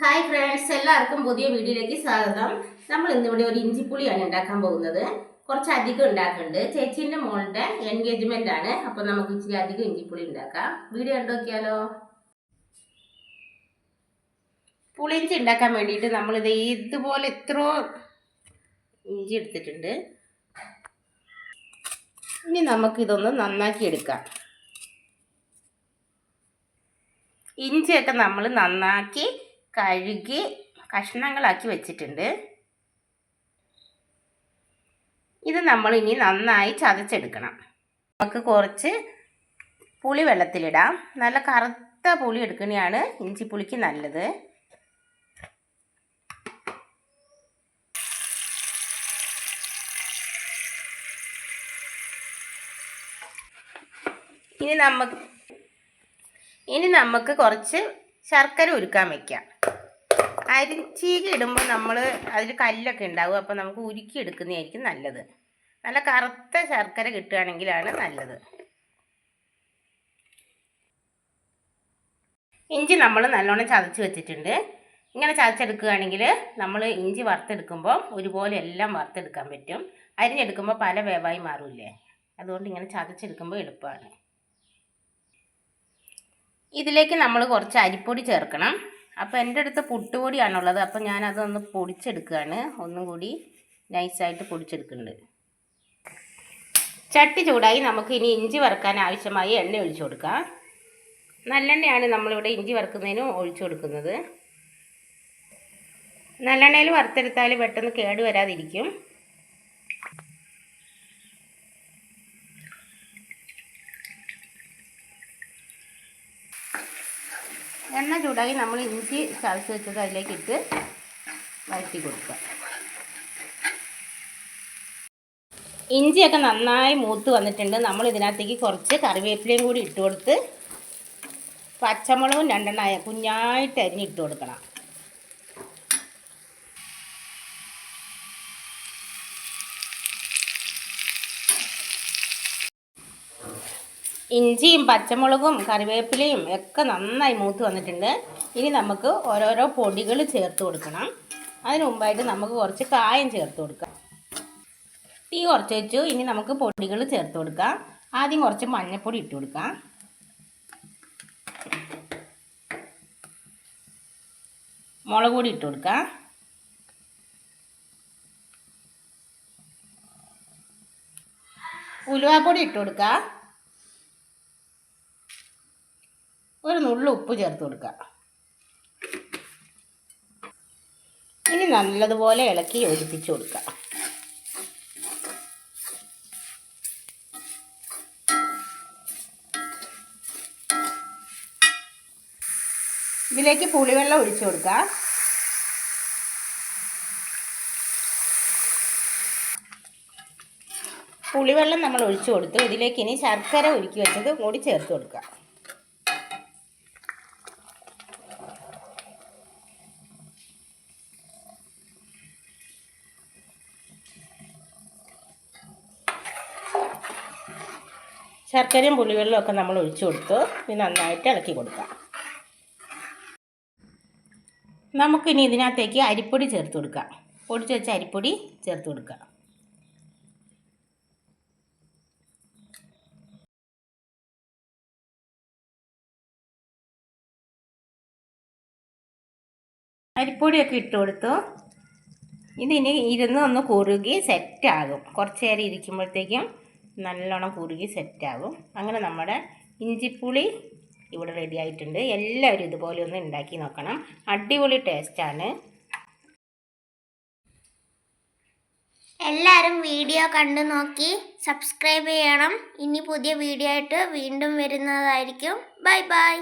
Hi friends എല്ലാവർക്കും പുതിയ വീഡിയോയിലേക്ക് സ്വാഗതം. നമ്മൾ ഇന്നിവിടെ ഒരു ഇഞ്ചിപ്പുളിയാണ് ഉണ്ടാക്കാൻ പോകുന്നത്. കുറച്ച് അധികം ഉണ്ടാക്കുന്നുണ്ട്. ചേച്ചീന്റെ മോളുടെ എൻഗേജ്മെന്റ് ആണ്. അപ്പോൾ നമുക്ക് ഇച്ചിരി അധികം ഇഞ്ചിപ്പുളി ഉണ്ടാക്കാം. വീഡിയോ ഉണ്ടാക്കിയാലോ പുളിയിഞ്ചി ഉണ്ടാക്കാൻ വേണ്ടിയിട്ട് നമ്മളിത് ഇതുപോലെ ഇത്രയോ ഇഞ്ചി എടുത്തിട്ടുണ്ട്. ഇനി നമുക്കിതൊന്ന് നന്നാക്കി എടുക്കാം. ഇഞ്ചിയൊക്കെ നമ്മൾ നന്നാക്കി കഴുകി കഷ്ണങ്ങളാക്കി വെച്ചിട്ടുണ്ട്. ഇത് നമ്മൾ ഇനി നന്നായി ചതച്ചെടുക്കണം. നമുക്ക് കുറച്ച് പുളി വെള്ളത്തിലിടാം. നല്ല കറുത്ത പുളി എടുക്കുന്നതാണ് ഇഞ്ചിപ്പുളിക്ക് നല്ലത്. ഇനി നമുക്ക് ഇനി നമുക്ക് കുറച്ച് ശർക്കര ഉരുക്കാൻ വെക്കാം. അരിച്ചീക ഇടുമ്പോൾ നമ്മൾ അതിൽ കല്ലൊക്കെ ഉണ്ടാവും അപ്പോൾ നമുക്ക് ഉരുക്കി എടുക്കുന്നതായിരിക്കും നല്ലത്. നല്ല കറുത്ത ശർക്കര കിട്ടുകയാണെങ്കിലാണ് നല്ലത്. ഇഞ്ചി നമ്മൾ നല്ലോണം ചതച്ച് വെച്ചിട്ടുണ്ട്. ഇങ്ങനെ ചതച്ചെടുക്കുകയാണെങ്കിൽ നമ്മൾ ഇഞ്ചി വറുത്തെടുക്കുമ്പോൾ ഒരുപോലെ എല്ലാം വറുത്തെടുക്കാൻ പറ്റും. അരിഞ്ഞെടുക്കുമ്പോൾ പല വേവായി മാറില്ലേ? അതുകൊണ്ട് ഇങ്ങനെ ചതച്ചെടുക്കുമ്പോൾ എളുപ്പമാണ് ഇതിലേക്ക് നമ്മൾ കുറച്ച് അരിപ്പൊടി ചേർക്കണം. അപ്പോൾ എന്റെ അടുത്ത് പുട്ടുപൊടിയാണുള്ളത്. അപ്പോൾ ഞാനതൊന്ന് പൊടിച്ചെടുക്കുകയാണ്. ഒന്നും കൂടി നൈസായിട്ട് പൊടിച്ചെടുക്കുന്നുണ്ട്. ചട്ടി ചൂടായി. നമുക്ക് ഇനി ഇഞ്ചി വറുക്കാൻ ആവശ്യമായി എണ്ണ ഒഴിച്ചു കൊടുക്കാം. നല്ലെണ്ണയാണ് നമ്മളിവിടെ ഇഞ്ചി വറുക്കുന്നതിന് ഒഴിച്ചു കൊടുക്കുന്നത്. നല്ലെണ്ണയിൽ വറുത്തെടുത്താൽ പെട്ടെന്ന് കേട് എണ്ണ ചൂടാക്കി നമ്മൾ ഇഞ്ചി ചതച്ച് വെച്ചത് അതിലേക്ക് ഇട്ട് വഴറ്റി കൊടുക്കുക. ഇഞ്ചിയൊക്കെ നന്നായി മൂത്ത് വന്നിട്ടുണ്ട്. നമ്മൾ ഇതിനകത്തേക്ക് കുറച്ച് കറിവേപ്പിലയും കൂടി ഇട്ട് കൊടുത്ത് പച്ചമുളകും രണ്ടെണ്ണമായ കുഞ്ഞായിട്ട് അരിഞ്ഞിട്ട് കൊടുക്കണം. ഇഞ്ചിയും പച്ചമുളകും കറിവേപ്പിലയും ഒക്കെ നന്നായി മൂത്ത് വന്നിട്ടുണ്ട്. ഇനി നമുക്ക് ഓരോരോ പൊടികൾ ചേർത്ത് കൊടുക്കണം. അതിന് മുമ്പായിട്ട് നമുക്ക് കുറച്ച് കായം ചേർത്ത് കൊടുക്കാം. തീ കുറച്ച് വെച്ചു. ഇനി നമുക്ക് പൊടികൾ ചേർത്ത് കൊടുക്കാം. ആദ്യം കുറച്ച് മഞ്ഞൾപ്പൊടി ഇട്ട് കൊടുക്കാം. മുളക് പൊടി ഇട്ട് കൊടുക്കാം. ഉലുവാപ്പൊടി ഇട്ട് കൊടുക്കാം. ഉപ്പ് ചേർത്ത് കൊടുക്കുക. ഇനി നല്ലതുപോലെ ഇളക്കി യോജിപ്പിച്ച് കൊടുക്കുക. ഇതിലേക്ക് പുളിവെള്ളം ഒഴിച്ചു കൊടുക്കുക. പുളിവെള്ളം നമ്മൾ ഒഴിച്ചു കൊടുത്തു. ഇതിലേക്ക് ഇനി ശർക്കര ഉരുക്കി വെച്ചത് കൂടി ചേർത്ത് കൊടുക്കുക. ശർക്കരയും പുളിവെള്ളവും ഒക്കെ നമ്മൾ ഒഴിച്ചു കൊടുത്ത് ഇത് നന്നായിട്ട് ഇളക്കി കൊടുക്കാം. നമുക്കിനി ഇതിനകത്തേക്ക് അരിപ്പൊടി ചേർത്ത് കൊടുക്കാം. പൊടിച്ച് വെച്ച അരിപ്പൊടി ചേർത്ത് കൊടുക്കാം. അരിപ്പൊടിയൊക്കെ ഇട്ട് കൊടുത്തു. ഇതിനി ഇരുന്ന് ഒന്ന് കുറുകി സെറ്റാകും കുറച്ച് നേരം ഇരിക്കുമ്പോഴത്തേക്കും നല്ലോണം കുറുകി സെറ്റാകും. അങ്ങനെ നമ്മുടെ ഇഞ്ചിപ്പുളി ഇവിടെ റെഡി ആയിട്ടുണ്ട്. എല്ലാവരും ഇതുപോലെ ഒന്ന് ഉണ്ടാക്കി നോക്കണം. അടിപൊളി ടേസ്റ്റാണ് എല്ലാവരും വീഡിയോ കണ്ടു നോക്കി. സബ്സ്ക്രൈബ് ചെയ്യണം. ഇനി പുതിയ വീഡിയോ ആയിട്ട് വീണ്ടും വരുന്നതായിരിക്കും. Bye bye